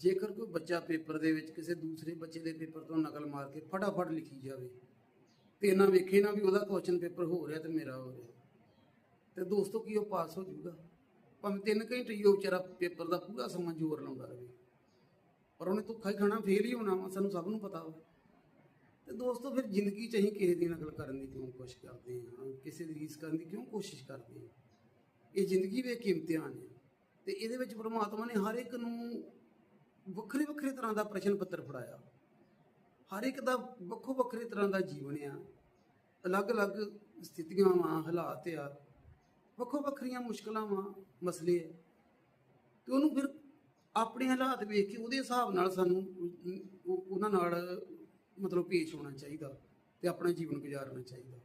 ਜੇਕਰ ਕੋਈ ਬੱਚਾ ਪੇਪਰ ਦੇ ਵਿੱਚ ਕਿਸੇ ਦੂਸਰੇ ਬੱਚੇ ਦੇ ਪੇਪਰ ਤੋਂ ਨਕਲ ਮਾਰ ਕੇ ਫਟਾਫਟ ਲਿਖੀ ਜਾਵੇ ਤੇ ਨਾ ਵੇਖੇ ਨਾ ਵੀ ਉਹਦਾ ਕੁਐਸਚਨ ਪੇਪਰ ਹੋ ਰਿਹਾ ਤੇ ਮੇਰਾ ਹੋ ਰਿਹਾ। ਤੇ ਦੋਸਤੋ ਕੀ ਉਹ ਪਾਸ ਹੋ ਜਾਊਗਾ? ਭਾਵੇਂ 3 ਘੰਟੇ ਹੀ ਉਹ ਵਿਚਾਰਾ ਪੇਪਰ ਦਾ ਪੂਰਾ ਸਮਾਂ ਜ਼ੋਰ ਲਾਉਂਦਾ ਰਹੇ। ਪਰ ਉਹਨੇ ਧੋਖਾ ਹੀ ਖਾਣਾ, ਫੇਲ ਹੀ ਹੋਣਾ ਵਾ, ਸਾਨੂੰ ਸਭ ਨੂੰ ਪਤਾ ਵਾ। ਤੇ ਦੋਸਤੋ ਫਿਰ ਜ਼ਿੰਦਗੀ ਚ ਅਸੀਂ ਕਿਸੇ ਦੀ ਨਕਲ ਕਰਨ ਦੀ ਕਿਉਂ ਕੋਸ਼ਿਸ਼ ਕਰਦੇ ਹਾਂ? ਕਿਸੇ ਦੀ ਰੀਸ ਕਰਨ ਦੀ ਕਿਉਂ ਕੋਸ਼ਿਸ਼ ਕਰਦੇ ਹਾਂ? ਇਹ ਜ਼ਿੰਦਗੀ ਵੀ ਇੱਕ ਇਮਤਿਹਾਨ ਹੈ। ਤੇ ਇਹਦੇ ਵਿੱਚ ਪਰਮਾਤਮਾ ਨੇ ਹਰ ਇੱਕ ਨੂੰ ਵੱਖਰੇ ਵੱਖਰੇ ਤਰ੍ਹਾਂ ਦਾ ਪ੍ਰਸ਼ਨ ਪੱਤਰ ਫੜਾਇਆ। ਹਰ ਇੱਕ ਦਾ ਵੱਖੋ ਵੱਖਰੇ ਤਰ੍ਹਾਂ ਦਾ ਜੀਵਨ ਆ। ਅਲੱਗ-ਅਲੱਗ ਸਥਿਤੀਆਂ ਵਾਂ, ਹਾਲਾਤ ਆ। ਵੱਖੋ ਵੱਖਰੀਆਂ ਮੁਸ਼ਕਲਾਂ ਵਾਂ, ਮਸਲੇ। ਆ ਤੇ ਉਹਨੂੰ ਫਿਰ ਆਪਣੇ ਹਾਲਾਤ ਵੇਖ ਕੇ ਉਹਦੇ ਹਿਸਾਬ ਨਾਲ ਸਾਨੂੰ ਉਹਨਾਂ ਨਾਲ ਮਤਲਬ ਪੇਸ਼ ਹੋਣਾ ਚਾਹੀਦਾ ਤੇ ਆਪਣਾ ਜੀਵਨ ਗੁਜ਼ਾਰਨਾ ਚਾਹੀਦਾ।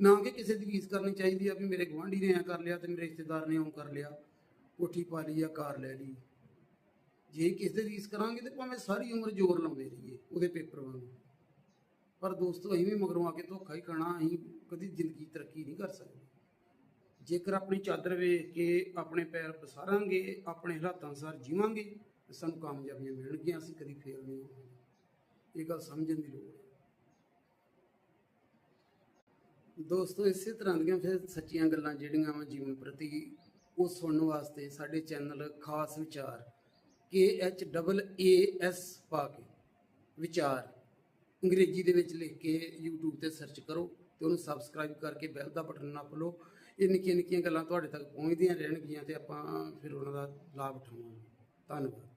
ਨਾ ਕਿ ਕਿਸੇ ਦੀ ਰੀਸ ਕਰਨੀ ਚਾਹੀਦੀ ਆ ਵੀ ਮੇਰੇ ਗਵਾਂਢੀ ਨੇ ਐ ਕਰ ਲਿਆ ਤੇ ਮੇਰੇ ਰਿਸ਼ਤੇਦਾਰ ਨੇ ਉਹ ਕਰ ਲਿਆ। ਕੋਠੀ ਪਾ ਲਈ ਆ ਕਾਰ ਲੈ ਲਈ। ਜੇ ਕਿਸੇ ਦੀ ਰੀਸ ਕਰਾਂਗੇ ਤੇ ਭਾਵੇਂ ਸਾਰੀ ਉਮਰ ਜ਼ੋਰ ਲਾਉਂਦੇ ਰਹੀਏ ਉਹਦੇ ਪੇਪਰ ਵਾਂਗੂ ਪਰ ਦੋਸਤੋ, ਅਸੀਂ ਵੀ ਮਗਰੋਂ ਆ ਕੇ ਧੋਖਾ ਹੀ ਖਾਣਾ, ਅਸੀਂ ਕਦੀ ਜ਼ਿੰਦਗੀ ਤਰੱਕੀ ਨਹੀਂ ਕਰ ਸਕਦੇ। ਜੇਕਰ ਆਪਣੀ ਚਾਦਰ ਵੇਖ ਕੇ ਆਪਣੇ ਪੈਰ ਪਸਾਰਾਂਗੇ, ਆਪਣੇ ਹਾਲਾਤਾਂ ਅਨੁਸਾਰ ਜੀਵਾਂਗੇ, ਤੇ ਸਾਨੂੰ ਕਾਮਯਾਬੀਆਂ ਮਿਲਣਗੀਆਂ, ਅਸੀਂ ਕਦੀ ਫੇਲ ਨਹੀਂ ਹੋਵਾਂਗੇ। ਇਹ ਗੱਲ ਸਮਝਣ ਦੀ ਲੋੜ ਹੈ। ਦੋਸਤੋ, ਇਸੇ ਤਰ੍ਹਾਂ ਦੀਆਂ ਫਿਰ ਸੱਚੀਆਂ ਗੱਲਾਂ ਜਿਹੜੀਆਂ ਵਾ ਜੀਵਨ ਪ੍ਰਤੀ, ਉਹ ਸੁਣਨ ਵਾਸਤੇ ਸਾਡੇ ਚੈਨਲ ਖਾਸ ਵਿਚਾਰ K H double A S ਪਾ ਕੇ ਵਿਚਾਰ, ਅੰਗਰੇਜ਼ੀ ਦੇ ਵਿੱਚ ਲਿਖ ਕੇ YouTube ਤੇ ਸਰਚ ਕਰੋ ਤੇ ਉਹਨੂੰ ਸਬਸਕ੍ਰਾਈਬ ਕਰਕੇ ਬੈਲ ਦਾ ਬਟਨ ਨਾ ਭੁੱਲੋ ਇਹ ਨਿੱਕੀਆਂ ਨਿੱਕੀਆਂ ਗੱਲਾਂ ਤੁਹਾਡੇ ਤੱਕ ਪਹੁੰਚਦੀਆਂ ਰਹਿਣਗੀਆਂ ਤੇ ਆਪਾਂ ਫਿਰ ਉਹਨਾਂ ਦਾ ਲਾਭ ਉਠਾਵਾਂਗੇ। ਧੰਨਵਾਦ।